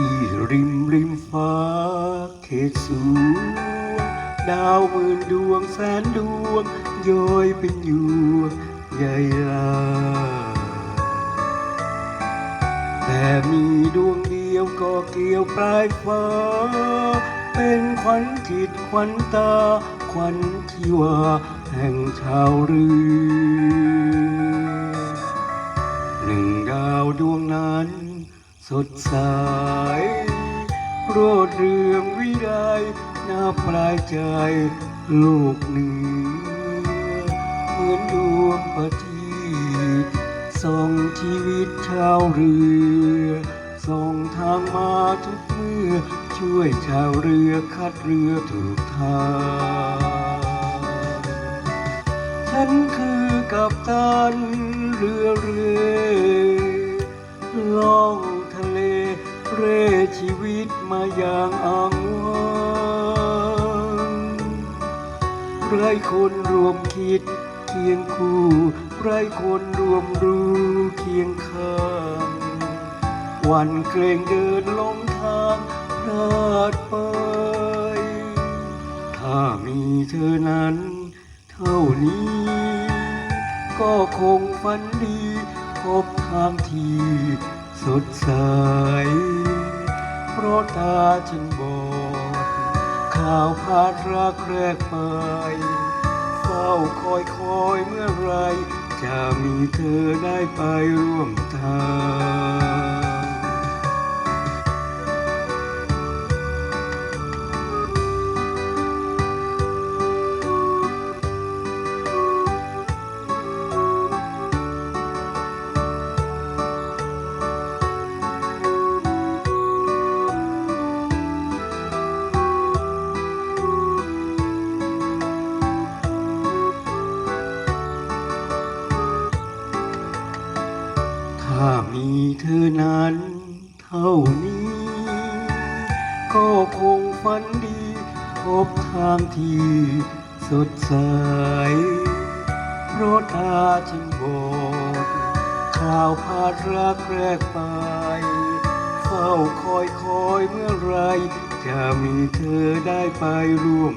ที่ริมริมฟ้าเขตสูง ดาวหมื่นดวงแสนดวงย้อยเป็นยวงใหญ่ลาแต่มีดวงเดียวก็เกี่ยวปลายฟ้า เป็นขวัญจิตขวัญตา ขวัญชีวาแห่งชาวเรือ สดใสโรดเรืองวิไลหน้าปลายใจโลกหนือเหมือนดวงประทีส่องชีวิตชาวเรือส่งทางมาทุกเมื่อ ช่วยชาวเรือคัดเรือถูกทางฉันคือกัปตันเรือเรือล่อง ชีวิตมาอย่างอ่างวางไรคนรวมคิดเคียงคู่ไรคนรวมรู้เคียงข้างวันเกรงเดินลงทางพลาดไป ถ้ามีเธอนั้น เท่านี้ ก็คงฝันดี พบทางที่สดใส เพราะตาฉันบอดข่าวพาดรักแรกไปเฝ้าคอยคอยเมื่อไร จะมีเธอได้ไปร่วมทาง ถ้ามีเธอนั้นเท่านี้ ก็คงฝันดีพบทางที่สดใสเพราะตาฉันบอดข่าวพาดรักแรกไป เฝ้าคอยคอยเมื่อไร จะมีเธอได้ไปร่วม